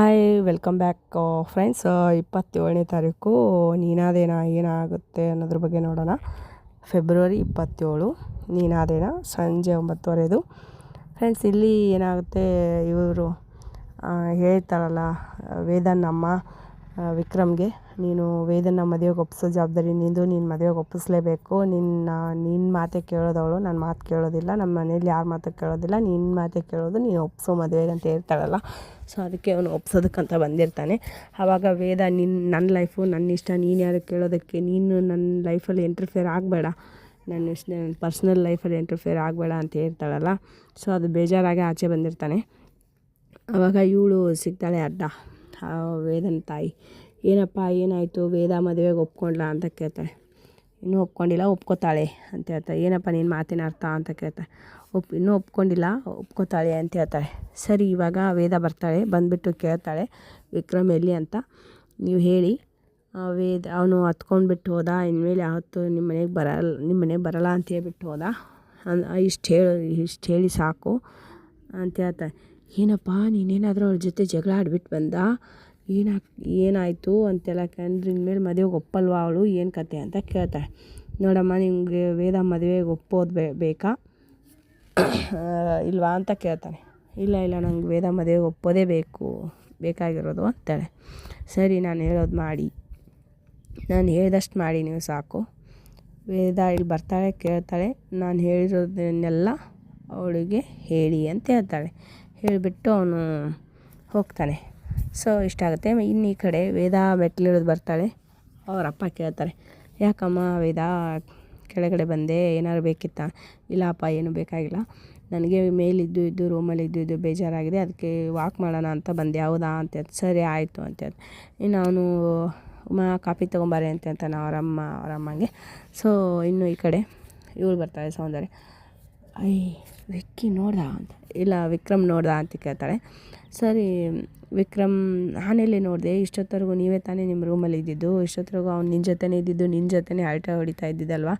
Hi welcome back friends ಇಪ್ಪತ್ತೇಳನೇ ತಾರೀಕು ನೀನಾದೇನ ಏನಾಗುತ್ತೆ ಅನ್ನೋದ್ರ ಬಗ್ಗೆ ನೋಡೋಣ. ಫೆಬ್ರವರಿ ಇಪ್ಪತ್ತೇಳು ನೀನಾದೇನ ಸಂಜೆ ಒಂಬತ್ತುವರೆದು. ಫ್ರೆಂಡ್ಸ್ ಇಲ್ಲಿ ಏನಾಗುತ್ತೆ ಇವರು ಹೇಳ್ತಾರಲ್ಲ ವೇದನ್ ಅಮ್ಮ ಆ, ವಿಕ್ರಮ್ಗೆ, ನೀನು ವೇದನ ಮದುವೆಗೆ ಒಪ್ಪಿಸೋ ಜವಾಬ್ದಾರಿ ನಿಂದು, ನೀನು ಮದುವೆಗೆ ಒಪ್ಪಿಸ್ಲೇಬೇಕು. ನಿನ್ನ ನಿನ್ನ ಮಾತೇ ಕೇಳೋದವಳು ನನ್ನ ಮಾತು ಕೇಳೋದಿಲ್ಲ ನಮ್ಮ ಮನೇಲಿ ಯಾರ ಮಾತು ಕೇಳೋದಿಲ್ಲ ನಿನ್ನ ಮಾತೇ ಕೇಳೋದು, ನೀನು ಒಪ್ಪಿಸೋ ಮದುವೆಗೆ ಅಂತ ಹೇಳ್ತಾಳಲ್ಲ. ಸೊ, ಅದಕ್ಕೆ ಅವನು ಒಪ್ಸೋದಕ್ಕಂತ ಬಂದಿರ್ತಾನೆ. ಆವಾಗ ವೇದ ನಿನ್ನ ನನ್ನ ಲೈಫು ನನ್ನ ಇಷ್ಟ, ನೀನು ಯಾರು ಕೇಳೋದಕ್ಕೆ? ನೀನು ನನ್ನ ಲೈಫಲ್ಲಿ ಇಂಟರ್ಫಿಯರ್ ಆಗಬೇಡ. ನನ್ನ ಇಷ್ಟ ಪರ್ಸ್ನಲ್ ಲೈಫಲ್ಲಿ ಇಂಟರ್ಫಿಯರ್ ಆಗಬೇಡ ಅಂತ ಹೇಳ್ತಾಳಲ್ಲ. ಸೊ, ಅದು ಬೇಜಾರಾಗಿ ಆಚೆ ಬಂದಿರ್ತಾನೆ. ಆವಾಗ ಇವಳು ಸಿಗ್ತಾಳೆ ಅಡ್ಡ. ವೇದನ ತಾಯಿ. ಏನಪ್ಪ, ಏನಾಯಿತು? ವೇದ ಮದುವೆಗೆ ಒಪ್ಕೊಂಡ್ಲಾ? ಅಂತ ಕೇಳ್ತಾಳೆ ಇನ್ನೂ ಒಪ್ಕೊಂಡಿಲ್ಲ, ಒಪ್ಕೋತಾಳೆ. ಅಂತ ಹೇಳ್ತಾಳೆ ಏನಪ್ಪ ನಿನ್ನ ಮಾತಿನ ಅರ್ಥ? ಅಂತ ಕೇಳ್ತಾಳೆ ಒಪ್, ಇನ್ನೂ ಒಪ್ಕೊಂಡಿಲ್ಲ, ಒಪ್ಕೋತಾಳೆ, ಅಂತ ಹೇಳ್ತಾಳೆ ಸರಿ, ಇವಾಗ ವೇದ ಬರ್ತಾಳೆ, ಬಂದುಬಿಟ್ಟು ಕೇಳ್ತಾಳೆ, ವಿಕ್ರಮ್ ಎಲ್ಲಿ ಅಂತ ನೀವು ಹೇಳಿ. ವೇದ, ಅವನು ಹತ್ಕೊಂಡ್ಬಿಟ್ಟು ಹೋದ, ಇನ್ಮೇಲೆ ಯಾವತ್ತು ನಿಮ್ಮ ಮನೆಗೆ ಬರಲ್ಲ ನಿಮ್ಮ ಮನೆಗೆ ಬರಲ್ಲ ಅಂತ ಹೇಳ್ಬಿಟ್ಟು ಹೋದ. ಇಷ್ಟು ಹೇಳಿ ಇಷ್ಟು ಹೇಳಿ ಸಾಕು, ಅಂತ ಹೇಳ್ತಾಳೆ ಏನಪ್ಪ, ನೀನೇನಾದರೂ ಅವ್ರ ಜೊತೆ ಜಗಳ ಆಡ್ಬಿಟ್ಟು ಬಂದ? ಏನ ಏನಾಯಿತು ಅಂತೆಲ್ಲ ಕಂಡ್ರಿನ ಇನ್ಮೇಲೆ ಮದುವೆಗೆ ಒಪ್ಪಲ್ವಾ ಅವಳು? ಏನು ಕತೆ ಅಂತ ಕೇಳ್ತಾಳೆ. ನೋಡಮ್ಮ, ನಿಮಗೆ ವೇದ ಮದುವೆಗೆ ಒಪ್ಪೋದು ಬೇಕಾ? ಇಲ್ವಾ ಅಂತ ಕೇಳ್ತಾನೆ. ಇಲ್ಲ ಇಲ್ಲ, ನಂಗೆ ವೇದ ಮದುವೆಗೆ ಒಪ್ಪೋದೇ ಬೇಕು, ಬೇಕಾಗಿರೋದು ಅಂತಾಳೆ. ಸರಿ, ನಾನು ಹೇಳೋದು ಮಾಡಿ. ನಾನು ಹೇಳಿದಷ್ಟು ಮಾಡಿ ನೀವು ಸಾಕು. ವೇದ ಇಲ್ಲಿ ಬರ್ತಾಳೆ, ಕೇಳ್ತಾಳೆ. ನಾನು ಹೇಳಿರೋದನ್ನೆಲ್ಲ ಅವಳಿಗೆ ಹೇಳಿ ಅಂತ ಹೇಳ್ತಾಳೆ. ಹೇಳಿಬಿಟ್ಟು ಅವನು ಹೋಗ್ತಾನೆ. ಸೊ ಇಷ್ಟ ಆಗುತ್ತೆ. ಇನ್ನು ಈ ಕಡೆ ವೇದಾ ಮೆಟ್ಲಿಳಿದು ಬರ್ತಾಳೆ. ಅವ್ರ ಅಪ್ಪ ಕೇಳ್ತಾರೆ, ಯಾಕಮ್ಮ ವೇದಾ, ಕೆಳಗಡೆ ಬಂದೆ, ಏನಾದ್ರು ಬೇಕಿತ್ತಾ? ಇಲ್ಲಪ್ಪ ಏನೂ ಬೇಕಾಗಿಲ್ಲ. ನನಗೆ ಮೇಲಿದ್ದು ಇದ್ದು ರೂಮಲ್ಲಿ ಇದ್ದು ಇದ್ದು ಬೇಜಾರಾಗಿದೆ. ಅದಕ್ಕೆ ವಾಕ್ ಮಾಡೋಣ ಅಂತ ಬಂದೆ. ಹೌದಾ? ಅಂತ ಸರಿ, ಆಯಿತು. ಅಂತ. ಇನ್ನು ಅವನು ಮಾ ಕಾಫಿ ತೊಗೊಂಬಾರೆ ಅಂತ ಅಂತಾನೆ ಅವರಮ್ಮ ಅವರಮ್ಮಂಗೆ ಸೊ ಇನ್ನು ಈ ಕಡೆ ಇವಳು ಬರ್ತಾಳೆ ಸೌಂದರ್ಯ. ಐ ವಿಕ್ಕಿ ನೋಡ್ದ ಅಂತ? ಇಲ್ಲ, ವಿಕ್ರಮ್ ನೋಡ್ದ ಅಂತ ಕೇಳ್ತಾಳೆ. ಸರಿ, ವಿಕ್ರಮ್ ನಾನೆಲ್ಲಿ ನೋಡಿದೆ ಇಷ್ಟೊತ್ತರೆಗೂ ನೀವೇ ತಾನೇ ನಿಮ್ಮ ರೂಮಲ್ಲಿ ಇದ್ದಿದ್ದು ಇಷ್ಟೊತ್ತರೆಗೂ ಅವ್ನು ನಿನ್ನ ಜೊತೆನೇ ಇದ್ದಿದ್ದು ನಿನ್ನ ಜೊತೆನೇ ಆಟ ಹೊಡಿತಾ ಇದ್ದಿದ್ದಲ್ವಾ?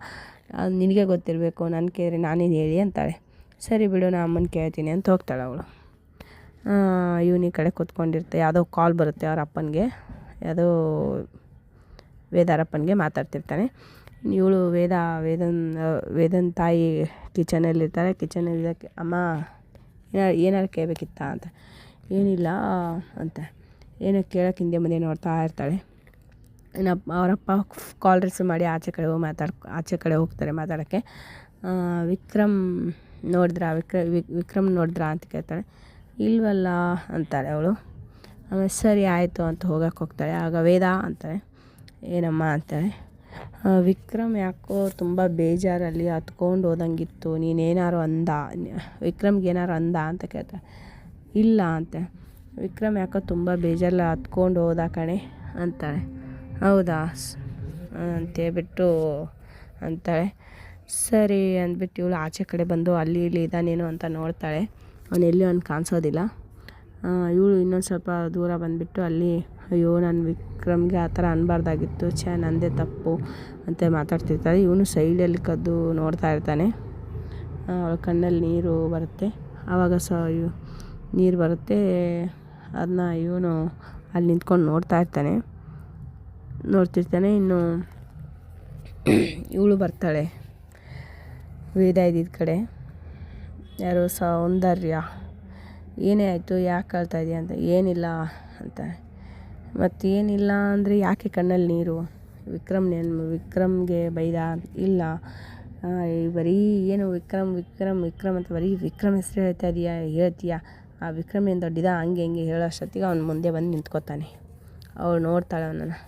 ಅದು ನಿನಗೆ ಗೊತ್ತಿರಬೇಕು ನನ್ನ ಕೇಳಿದ್ರೆ ನಾನೇನು ಹೇಳಿ ಅಂತಾಳೆ. ಸರಿ ಬಿಡು ನಾನು ಅಮ್ಮನ ಕೇಳ್ತೀನಿ ಅಂತ ಹೋಗ್ತಾಳೆ ಅವಳು. ಇವನಿ ಕಡೆ ಕೂತ್ಕೊಂಡಿರ್ತೆ, ಯಾವುದೋ ಕಾಲ್ ಬರುತ್ತೆ ಅವ್ರ ಅಪ್ಪನಿಗೆ, ಯಾವುದೋ ವೇದಾರಪ್ಪನಿಗೆ ಮಾತಾಡ್ತಿರ್ತಾನೆ. ಇವಳು ವೇದ ವೇದನ್ ವೇದನ್ ತಾಯಿ ಕಿಚನಲ್ಲಿರ್ತಾರೆ. ಕಿಚನಲ್ಲಿ ಅಮ್ಮ ಏನಾರು ಏನಾರು ಕೇಳಬೇಕಿತ್ತಾ? ಅಂತ. ಏನಿಲ್ಲ ಅಂತ. ಏನೋ ಕೇಳೋಕೆ ಹಿಂದೆ ಮುಂದೆ ನೋಡ್ತಾ ಇರ್ತಾಳೆ. ಏನಪ್ಪ ಅವರಪ್ಪ ಕಾಲ್ ರಿಸೀವ್ ಮಾಡಿ ಆಚೆ ಕಡೆ ಹೋಗಿ ಮಾತಾಡ್ ಆಚೆ ಕಡೆ ಹೋಗ್ತಾರೆ ಮಾತಾಡೋಕ್ಕೆ. ವಿಕ್ರಮ್ ನೋಡಿದ್ರಾ? ವಿಕ್ರ ವಿಕ್ರಮ್ ನೋಡಿದ್ರಾ? ಅಂತ ಕೇಳ್ತಾಳೆ. ಇಲ್ವಲ್ಲ ಅಂತಾರೆ ಅವಳು. ಆಮೇಲೆ ಸರಿ ಆಯಿತು ಅಂತ ಹೋಗಕ್ಕೆ ಹೋಗ್ತಾಳೆ. ಆಗ ವೇದ ಅಂತಾರೆ. ಏನಮ್ಮ? ಅಂತಾಳೆ ಆ, ವಿಕ್ರಮ್ ಯಾಕೋ ತುಂಬ ಬೇಜಾರಲ್ಲಿ ಹತ್ಕೊಂಡು ಹೋದಂಗಿತ್ತು. ನೀನೇನಾರು ಅಂದ? ವಿಕ್ರಮ್ಗೆ ಏನಾರು ಅಂದ ಅಂತ ಕೇಳ್ತಾಳೆ ಇಲ್ಲ ಅಂತ. ವಿಕ್ರಮ್ ಯಾಕೋ ತುಂಬ ಬೇಜಾರಲ್ಲಿ ಹತ್ಕೊಂಡು ಹೋದ ಕಣೆ ಅಂತಾಳೆ. ಹೌದಾ? ಅಂತೇಳ್ಬಿಟ್ಟು ಅಂತಾಳೆ. ಸರಿ ಅಂದ್ಬಿಟ್ಟು ಇವಳು ಆಚೆ ಕಡೆ ಬಂದು ಅಲ್ಲಿ ಇಲ್ಲಿ ಇದ್ದಾನೇನೋ ಅಂತ ನೋಡ್ತಾಳೆ. ಅವನು ಎಲ್ಲಿ ಅವ್ನು ಕಾಣಿಸೋದಿಲ್ಲ. ಇವಳು ಇನ್ನೊಂದು ಸ್ವಲ್ಪ ದೂರ ಬಂದುಬಿಟ್ಟು ಅಲ್ಲಿ, ಅಯ್ಯೋ, ನಾನು ವಿಕ್ರಮ್ಗೆ ಆ ಥರ ಅನ್ಬಾರ್ದಾಗಿತ್ತು. ಛೇ, ನಂದೇ ತಪ್ಪು, ಅಂತ ಮಾತಾಡ್ತಿರ್ತಾರೆ. ಇವನು ಸೈಡಲ್ಲಿ ಕದ್ದು ನೋಡ್ತಾ ಇರ್ತಾನೆ. ಅವಳ ಕಣ್ಣಲ್ಲಿ ನೀರು ಬರುತ್ತೆ. ಆವಾಗ ಸ ನೀರು ಬರುತ್ತೆ. ಅದನ್ನ ಇವನು ಅಲ್ಲಿ ನಿಂತ್ಕೊಂಡು ನೋಡ್ತಾ ಇರ್ತಾನೆ. ನೋಡ್ತಿರ್ತಾನೆ. ಇನ್ನು ಇವಳು ಬರ್ತಾಳೆ. ವೇದ ಇದ್ದಿದ್ದ ಕಡೆ. ಯಾರು ಸೌಂದರ್ಯ. ಏನೇ ಆಯಿತು, ಯಾಕೆ ಅಳ್ತಾ ಇದೆಯಾ ಅಂತ. ಏನಿಲ್ಲ ಅಂತ. ಮತ್ತೇನಿಲ್ಲ ಅಂದರೆ ಯಾಕೆ ಕಣ್ಣಲ್ಲಿ ನೀರು? ವಿಕ್ರಮ್ ನೆನ್, ವಿಕ್ರಮ್ಗೆ ಬೈದ? ಇಲ್ಲ. ಬರೀ ಏನು ವಿಕ್ರಮ್ ವಿಕ್ರಮ್ ವಿಕ್ರಮ್ ಅಂತ ಬರೀ ವಿಕ್ರಮ್ ಹೆಸರು ಹೇಳ್ತಾ ಇದೆಯಾ, ಹೇಳ್ತೀಯಾ? ಆ ವಿಕ್ರಮ್ ಏನು ದೊಡ್ಡಿದ? ಹಂಗೆ ಹಿಂಗೆ ಹೇಳೋ ಅಷ್ಟೊತ್ತಿಗೆ ಅವ್ನು ಮುಂದೆ ಬಂದು ನಿಂತ್ಕೋತಾನೆ. ಅವಳು ನೋಡ್ತಾಳೆ ಅವನನ್ನು.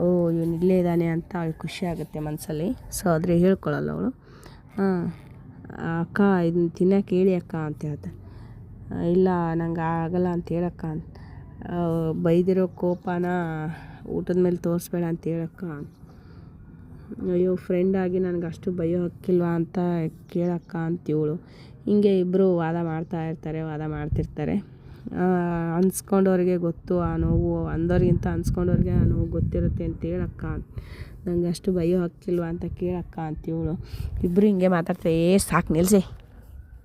ಓ, ಇವನು ಇಲ್ಲೇ ಇದ್ದಾನೆ ಅಂತ ಅವಳು ಖುಷಿ ಆಗುತ್ತೆ ಮನಸ್ಸಲ್ಲಿ ಸೊ ಆದರೆ ಹೇಳ್ಕೊಳ್ಳಲ್ಲ ಅವಳು. ಹಾಂ ಅಕ್ಕ ಇದನ್ನ ತಿನ್ನೋಕೆ ಹೇಳಿ ಅಕ್ಕ ಅಂತ ಹೇಳ್ತಾನೆ ಇಲ್ಲ, ನಂಗೆ ಆಗಲ್ಲ ಅಂತ ಹೇಳಕ್ಕ. ಬೈದಿರೋ ಕೋಪನ ಊಟದ ಮೇಲೆ ತೋರಿಸ್ಬೇಡ ಅಂತ ಹೇಳಕ್ಕ. ಅಯ್ಯೋ ಫ್ರೆಂಡ್ ಆಗಿ ನನಗೆ ಅಷ್ಟು ಭಯ ಹಕ್ಕಿಲ್ವಾ ಅಂತ ಕೇಳಕ್ಕ ಅಂತ ಹಿಂಗೆ ಇಬ್ಬರು ವಾದ ಮಾಡ್ತಾ ಇರ್ತಾರೆ, ವಾದ ಮಾಡ್ತಿರ್ತಾರೆ. ಅನ್ಸ್ಕೊಂಡವ್ರಿಗೆ ಗೊತ್ತು, ಆ ನೋವು, ಅಂದವ್ರಿಗಿಂತ ಅನ್ಸ್ಕೊಂಡವ್ರಿಗೆ ಆ ನೋವು ಗೊತ್ತಿರುತ್ತೆ ಅಂತ ಹೇಳಕ್ಕ. ನಂಗೆ ಅಷ್ಟು ಭಯ ಹಕ್ಕಿಲ್ವಾ ಅಂತ ಕೇಳಕ್ಕ ಅಂತ ಇವಳು. ಇಬ್ಬರು ಹಿಂಗೆ ಮಾತಾಡ್ತಾರೆ, ಏ, ಸಾಕು ನಿಲ್ಲಿಸಿ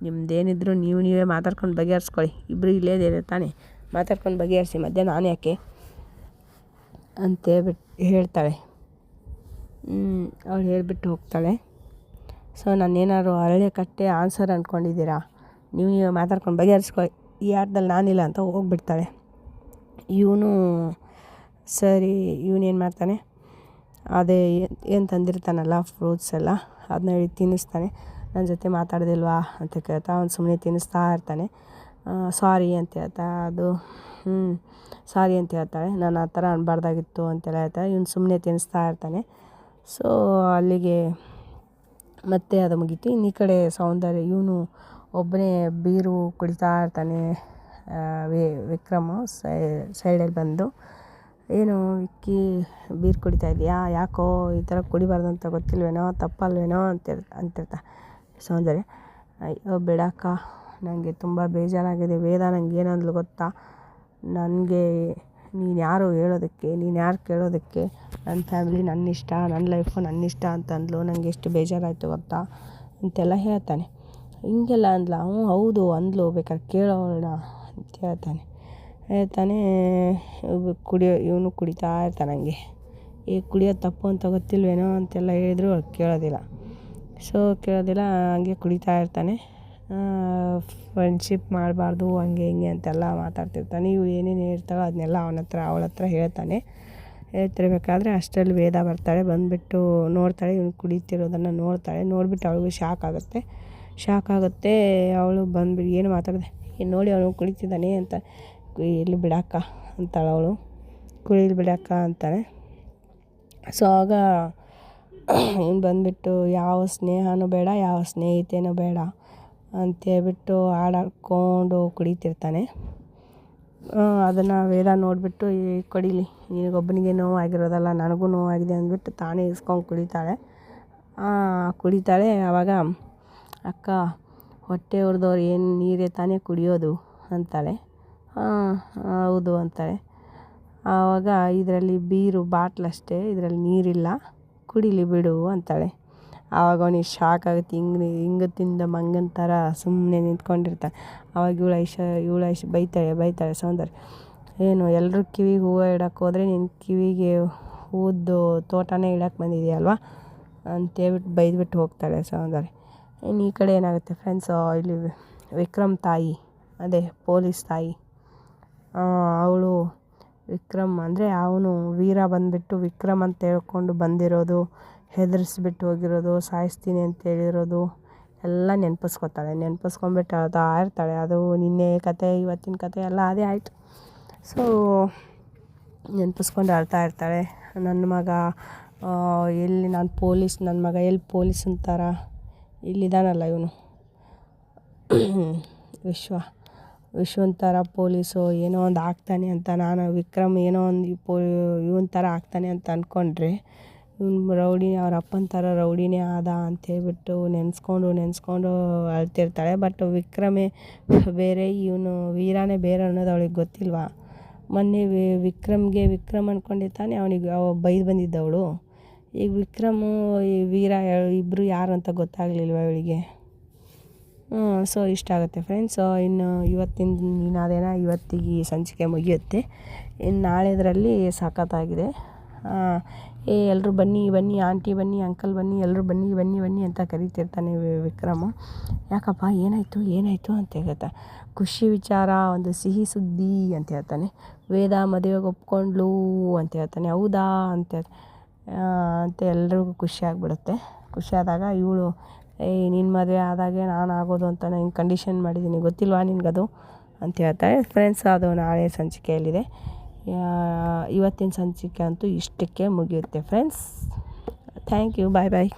ನಿಮ್ದೇನಿದ್ರು ನೀವು ನೀವೇ ಮಾತಾಡ್ಕೊಂಡು ಬಗೆಹರಿಸ್ಕೊಳ್ಳಿ. ಇಬ್ಬರು ಇಲ್ಲೇ ಇದೆ ತಾನೆ. ಮಾತಾಡ್ಕೊಂಡು ಬಗೆಹರಿಸಿ ಮಧ್ಯ ನಾನು ಯಾಕೆ ಅಂತೇಳ್ಬಿಟ್ಟು ಹೇಳ್ತಾಳೆ. ಅವಳು ಹೇಳ್ಬಿಟ್ಟು ಹೋಗ್ತಾಳೆ. ಸೊ ನಾನೇನಾದ್ರು ಅರಳೆ ಕಟ್ಟೆ ಆನ್ಸರ್ ಅಂದ್ಕೊಂಡಿದ್ದೀರಾ ನೀವು ನೀವೇ ಮಾತಾಡ್ಕೊಂಡು ಬಗೆಹರಿಸ್ಕೊಳ್ಳಿ. ಈ ಆಟದಲ್ಲಿ ನಾನಿಲ್ಲ ಅಂತ ಹೋಗ್ಬಿಡ್ತಾಳೆ. ಇವನು ಸರಿ ಇವನೇನು ಮಾಡ್ತಾನೆ? ಅದೇ ಏನು ತಂದಿರ್ತಾನಲ್ಲ ಫ್ರೂಟ್ಸ್ ಎಲ್ಲ ಅದನ್ನ ಹೇಳಿ ತಿನ್ನಿಸ್ತಾನೆ. ನನ್ನ ಜೊತೆ ಮಾತಾಡೋದಿಲ್ವಾ ಅಂತ ಕೇಳ್ತಾ ಅವ್ನು ಸುಮ್ಮನೆ ತಿನ್ನಿಸ್ತಾ ಇರ್ತಾನೆ. ಸಾರಿ ಅಂತ ಹೇಳ್ತಾ ಅದು ಹ್ಞೂ ಸಾರಿ ಅಂತ ಹೇಳ್ತಾಳೆ. ನಾನು ಆ ಥರ ಅನ್ಬಾರ್ದಾಗಿತ್ತು ಅಂತೆಲ್ಲ ಹೇಳ್ತಾಳೆ. ಇವ್ನು ಸುಮ್ಮನೆ ತಿನ್ನಿಸ್ತಾ ಇರ್ತಾನೆ. ಸೊ ಅಲ್ಲಿಗೆ ಮತ್ತೆ ಅದು ಮುಗೀತು. ಇನ್ನು ಈ ಕಡೆ ಸೌಂದರ್ಯ, ಇವನು ಒಬ್ಬನೇ ಬೀರು ಕುಡಿತಾ ಇರ್ತಾನೆ ವಿಕ್ರಮ್ ಸೈಡಲ್ಲಿ ಬಂದು. ಏನು, ವಿಕ್ಕಿ ಬೀರು ಕುಡಿತಾ ಇದೆಯಾ? ಯಾಕೋ ಈ ಥರ ಕುಡಿಬಾರ್ದು ಅಂತ ಗೊತ್ತಿಲ್ವೇನೋ, ತಪ್ಪಲ್ವೇನೋ ಅಂತಿರ್ ಅಂತಿರ್ತಾ ಸೌಂದರ್ಯ ಅಯ್ಯೋ ಬಿಡಕ್ಕ ನನಗೆ ತುಂಬ ಬೇಜಾರಾಗಿದೆ, ವೇದ ನಂಗೆ ಏನಂದ್ಲು ಗೊತ್ತಾ? ನನಗೆ, ನೀನು ಯಾರು ಹೇಳೋದಕ್ಕೆ, ನೀನು ಯಾರು ಕೇಳೋದಕ್ಕೆ? ನನ್ನ ಫ್ಯಾಮಿಲಿ ನನ್ನ ಇಷ್ಟ ನನ್ನ ಲೈಫು ನನ್ನ ಇಷ್ಟ ಅಂತ ಅಂದ್ಲು ನಂಗೆ ಎಷ್ಟು ಬೇಜಾರಾಯಿತು ಗೊತ್ತಾ? ಅಂತೆಲ್ಲ ಹೇಳ್ತಾನೆ. ಹಿಂಗೆಲ್ಲ ಅಂದ್ಲ, ಹ್ಞೂ, ಹೌದು, ಅಂದ್ಲು, ಬೇಕಾದ್ರೆ ಕೇಳೋಣ ಅಂತ ಹೇಳ್ತಾನೆ. ಹೇಳ್ತಾನೆ, ಕುಡಿಯೋ, ಇವನು ಕುಡಿತಾ ಇರ್ತಾನೆ ಹಂಗೆ. ಈ ಕುಡಿಯೋದು ತಪ್ಪು ಅಂತ ಗೊತ್ತಿಲ್ವೇನೋ ಅಂತೆಲ್ಲ ಹೇಳಿದ್ರು, ಅವ್ರು ಕೇಳೋದಿಲ್ಲ. ಸೊ ಕೇಳೋದಿಲ್ಲ, ಹಂಗೆ ಕುಡಿತಾ ಇರ್ತಾನೆ. ಫ್ರೆಂಡ್ಶಿಪ್ ಮಾಡಬಾರ್ದು, ಹಂಗೆ ಹಿಂಗೆ ಅಂತೆಲ್ಲ ಮಾತಾಡ್ತಿರ್ತಾನೆ. ಇವ್ಳು ಏನೇನು ಹೇಳ್ತಾಳೋ ಅದನ್ನೆಲ್ಲ ಅವನ ಹತ್ರ, ಅವಳ ಹತ್ರ ಹೇಳ್ತಾನೆ. ಹೇಳ್ತಿರ್ಬೇಕಾದ್ರೆ ಅಷ್ಟರಲ್ಲಿ ವೇದ ಬರ್ತಾಳೆ, ಬಂದುಬಿಟ್ಟು ನೋಡ್ತಾಳೆ, ಇವ್ನು ಕುಡಿತಿರೋದನ್ನು ನೋಡ್ತಾಳೆ. ನೋಡಿಬಿಟ್ಟು ಅವಳಿಗೂ ಶಾಕ್ ಆಗುತ್ತೆ. ಶಾಕ್ ಆಗುತ್ತೆ, ಅವಳು ಬಂದುಬಿಟ್ಟು ಏನು ಮಾತಾಡಿದೆ? ಏನು ನೋಡಿ ಅವನು ಕುಡಿತಿದ್ದಾನೆ ಅಂತ ಎಲ್ಲಿ ಬಿಡಕ್ಕ ಅಂತಾಳೆ ಅವಳು. ಬಿಡಕ್ಕ ಅಂತಾನೆ ಸೊ ಆಗ ಇವ್ನು ಬಂದುಬಿಟ್ಟು ಯಾವ ಸ್ನೇಹನೂ ಬೇಡ, ಯಾವ ಸ್ನೇಹಿತೆನೂ ಬೇಡ ಅಂತೇಳ್ಬಿಟ್ಟು ಹಾಡಾಡ್ಕೊಂಡು ಕುಡಿತಿರ್ತಾನೆ. ಅದನ್ನು ವೇದ ನೋಡಿಬಿಟ್ಟು ಈ ಕುಡೀಲಿ, ನಿನಗೊಬ್ಬನಿಗೆ ನೋವಾಗಿರೋದಲ್ಲ, ನನಗೂ ನೋವಾಗಿದೆ ಅಂದ್ಬಿಟ್ಟು ತಾನೇ ಇಸ್ಕೊಂಡು ಕುಡಿತಾಳೆ. ಕುಡಿತಾಳೆ. ಆವಾಗ ಅಕ್ಕ, ಹೊಟ್ಟೆ ಉರಿದವ್ರು ಏನು ನೀರೇ ತಾನೇ ಕುಡಿಯೋದು ಅಂತಾಳೆ. ಹಾಂ ಹೌದು ಅಂತಾಳೆ. ಆವಾಗ ಇದರಲ್ಲಿ ಬೀರು, ಬಾಟ್ಲಷ್ಟೇ, ಇದರಲ್ಲಿ ನೀರಿಲ್ಲ. ಕುಡೀಲಿ ಬಿಡು ಅಂತಾಳೆ. ಆವಾಗ ಅವನಿಗೆ ಶಾಕ್ ಆಗುತ್ತೆ. ಹಿಂಗೆ ಹಿಂಗ ತಿಂದ ಮಂಗನ ಥರ ಸುಮ್ಮನೆ ನಿಂತ್ಕೊಂಡಿರ್ತಾಳೆ ಆವಾಗ ಇವಳು ಐಶ, ಇವಳು ಐಶ್ ಬೈತಾಳೆ ಬೈತಾಳೆ ಸೌಂದರ್ಯ. ಏನು ಎಲ್ಲರೂ ಕಿವಿಗೆ ಹೂವು ಇಡಕ್ಕೆ ಹೋದರೆ ನಿನ್ನ ಕಿವಿಗೆ ಹೂದ್ದು ತೋಟನೇ ಇಡಕ್ಕೆ ಬಂದಿದೆಯಲ್ವಾ? ಅಂತೇಳ್ಬಿಟ್ಟು ಬೈದ್ಬಿಟ್ಟು ಹೋಗ್ತಾಳೆ ಸೌಂದರ್ಯ. ಇನ್ನು ಈ ಕಡೆ ಏನಾಗುತ್ತೆ ಫ್ರೆಂಡ್ಸು ಇಲ್ಲಿ ವಿಕ್ರಮ್ ತಾಯಿ, ಅದೇ ಪೊಲೀಸ್ ತಾಯಿ. ಅವಳು ವಿಕ್ರಮ್ ಅಂದರೆ ಅವನು ವೀರ ಬಂದುಬಿಟ್ಟು ವಿಕ್ರಮ್ ಅಂತ ಹೇಳ್ಕೊಂಡು ಬಂದಿರೋದು, ಹೆದರಿಸ್ಬಿಟ್ಟು ಹೋಗಿರೋದು, ಸಾಯಿಸ್ತೀನಿ ಅಂತ ಹೇಳಿರೋದು ಎಲ್ಲ ನೆನಪಿಸ್ಕೊತಾಳೆ. ನೆನ್ಪಿಸ್ಕೊಂಬಿಟ್ಟು ಅಳ್ತಾ ಇರ್ತಾಳೆ ಅದು ನಿನ್ನೆ ಕತೆ, ಇವತ್ತಿನ ಕತೆ ಎಲ್ಲ ಅದೇ ಆಯಿತು. ಸೊ ನೆನಪಿಸ್ಕೊಂಡು ಅಳ್ತಾ ಇರ್ತಾಳೆ. ನನ್ನ ಮಗ ಎಲ್ಲಿ ನಾನು ಪೊಲೀಸ್, ನನ್ನ ಮಗ ಎಲ್ಲಿ ಪೊಲೀಸ್ ಅಂತಾರ? ಇಲ್ಲಿದ್ದಾನಲ್ಲ ಇವನು. ವಿಶ್ವ. ವಿಶ್ವನ್ ಥರ ಪೊಲೀಸು ಏನೋ ಒಂದು ಆಗ್ತಾನೆ ಅಂತ ನಾನು, ವಿಕ್ರಮ್ ಏನೋ ಒಂದು ಪೊ, ಇವನ ಥರ ಆಗ್ತಾನೆ ಅಂತ ಅಂದ್ಕೊಂಡ್ರೆ ಇವ್ನು ರೌಡಿ, ಅವ್ರ ಅಪ್ಪನ ಥರ ರೌಡಿನೇ ಆದ ಅಂತೇಳ್ಬಿಟ್ಟು ನೆನೆಸ್ಕೊಂಡು ನೆನೆಸ್ಕೊಂಡು ಅಳ್ತಿರ್ತಾಳೆ. ಬಟ್ ವಿಕ್ರಮೇ ಬೇರೆ, ಇವನು ವೀರನೇ ಬೇರೆ ಅನ್ನೋದು ಅವಳಿಗೆ ಗೊತ್ತಿಲ್ವಾ? ಮೊನ್ನೆ ವಿಕ್ರಮ್ಗೆ ವಿಕ್ರಮ್ ಅಂದ್ಕೊಂಡಿರ್ತಾನೆ ಅವನಿಗೆ ಅವ ಬೈದು ಬಂದಿದ್ದವಳು. ಈಗ ವಿಕ್ರಮು ಈ ವೀರ ಇಬ್ಬರು ಯಾರು ಅಂತ ಗೊತ್ತಾಗಲಿಲ್ವ ಅವಳಿಗೆ ಸೊ ಇಷ್ಟ ಆಗುತ್ತೆ ಫ್ರೆಂಡ್ಸ್ ಇನ್ನು ಇವತ್ತಿನ ನೀನಾದೇನ ಇವತ್ತಿಗೆ ಸಂಚಿಕೆ ಮುಗಿಯುತ್ತೆ. ಇನ್ನು ನಾಳೆದರಲ್ಲಿ ಸಾಕತ್ತಾಗಿದೆ ಏ ಎಲ್ಲರೂ ಬನ್ನಿ ಬನ್ನಿ ಆಂಟಿ ಬನ್ನಿ ಅಂಕಲ್ ಬನ್ನಿ ಎಲ್ಲರೂ ಬನ್ನಿ ಬನ್ನಿ ಬನ್ನಿ ಅಂತ ಕರಿತಿರ್ತಾನೆ ವಿಕ್ರಮ. ಯಾಕಪ್ಪ, ಏನಾಯಿತು ಏನಾಯಿತು ಅಂತ ಹೇಳ್ತಾ. ಖುಷಿ ವಿಚಾರ, ಒಂದು ಸಿಹಿ ಸುದ್ದಿ ಅಂತ ಹೇಳ್ತಾನೆ. ವೇದ ಮದುವೆಗೆ ಒಪ್ಕೊಂಡ್ಲು ಅಂತ ಹೇಳ್ತಾನೆ. ಹೌದಾ ಅಂತ ಅಂತ ಎಲ್ರಿಗೂ ಖುಷಿ ಆಗಿಬಿಡುತ್ತೆ. ಖುಷಿ ಆದಾಗ ಇವಳು ಏಯ್ ನಿನ್ನ ಮದುವೆ ಆದಾಗೆ ನಾನು ಆಗೋದು ಅಂತ ನಾನು ಕಂಡೀಷನ್ ಮಾಡಿದ್ದೀನಿ ಗೊತ್ತಿಲ್ವಾ ನಿನಗದು? ಅಂತ ಹೇಳ್ತಾರೆ ಫ್ರೆಂಡ್ಸ್ ಅದು ನಾಳೆ ಸಂಚಿಕೆಯಲ್ಲಿದೆ. ಇವತ್ತಿನ ಸಂಚಿಕೆ ಅಂತೂ ಇಷ್ಟಕ್ಕೆ ಮುಗಿಯುತ್ತೆ friends thank you bye bye